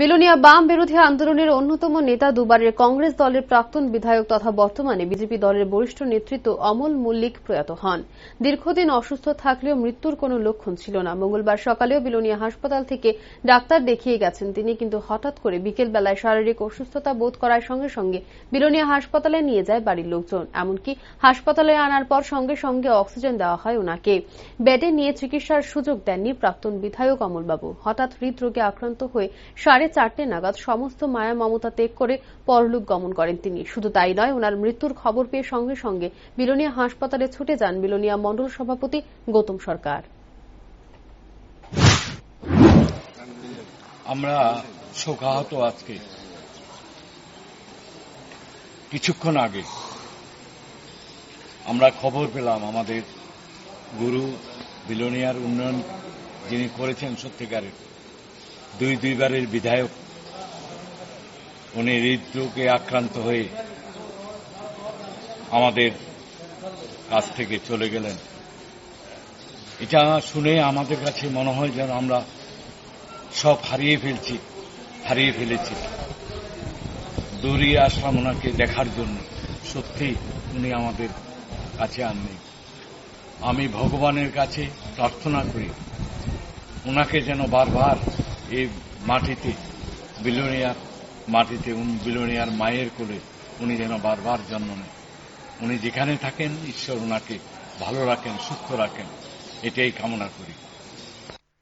বিলোনিয়া বাম বিরোধী আন্দোলনের অন্যতম নেতা দুবারের কংগ্রেস দলের প্রাক্তন বিধায়ক তথা বর্তমানে বিজেপি দলের বরিষ্ঠ নেতৃত্ব অমল মল্লিক প্রয়াত হন। দীর্ঘদিন অসুস্থ থাকলেও মৃত্যুর কোনো লক্ষণ ছিল না। মঙ্গলবার সকালেও বিলোনিয়া হাসপাতাল থেকে ডাক্তার দেখিয়ে গেছেন তিনি, কিন্তু হঠাৎ করে বিকেল বেলায় শারীরিক অসুস্থতা বোধ করার সঙ্গে সঙ্গে বিলোনিয়া হাসপাতালে নিয়ে যায় বাড়ির লোকজন। এমনকি হাসপাতালে আনার পর সঙ্গে সঙ্গে অক্সিজেন দেওয়া হয় ওনাকে। বেডে নিয়ে চিকিৎসার সুযোগ দেননি প্রাক্তন বিধায়ক অমলবাবু। হঠাৎ হৃদরোগে আক্রান্ত হয়ে সাড়ে চারটে নাগাদ সমস্ত মায়া মমতা ত্যাগ করে পরলোক গমন করেন তিনি। শুধু তাই নয়, ওনার মৃত্যুর খবর পেয়ে সঙ্গে সঙ্গে বিলোনিয়া হাসপাতালে ছুটে যান বিলোনিয়া মণ্ডল সভাপতি গৌতম সরকার। আমরা শোকাহত আজকে। কিছুক্ষণ আগে আমরা খবর পেলাম আমাদের গুরু বিলোনিয়ার উন্নয়ন যিনি করেছেন সত্যিকারের। দুই দুইবারের বিধায়ক। উনি হৃদরোগে আক্রান্ত হয়ে আমাদের কাছ থেকে চলে গেলেন। এটা শুনে আমাদের কাছে মনে হয় যেন আমরা সব হারিয়ে ফেলছি, হারিয়ে ফেলেছি। দৌড়িয়ে আসলাম ওনাকে দেখার জন্য সত্যি উনি আমাদের কাছে আর নেই আমি ভগবানের কাছে প্রার্থনা করি, ওনাকে যেন বারবার এই মাটিতে, বিলোনিয়ার মাটিতে বিলোনিয়ার মায়ের কোলে, উনি যেন বারবার জন্ম নেন। উনি যেখানে থাকেন, ঈশ্বর ওনাকে ভালো রাখেন, সুস্থ রাখেন, এটাই কামনা করি।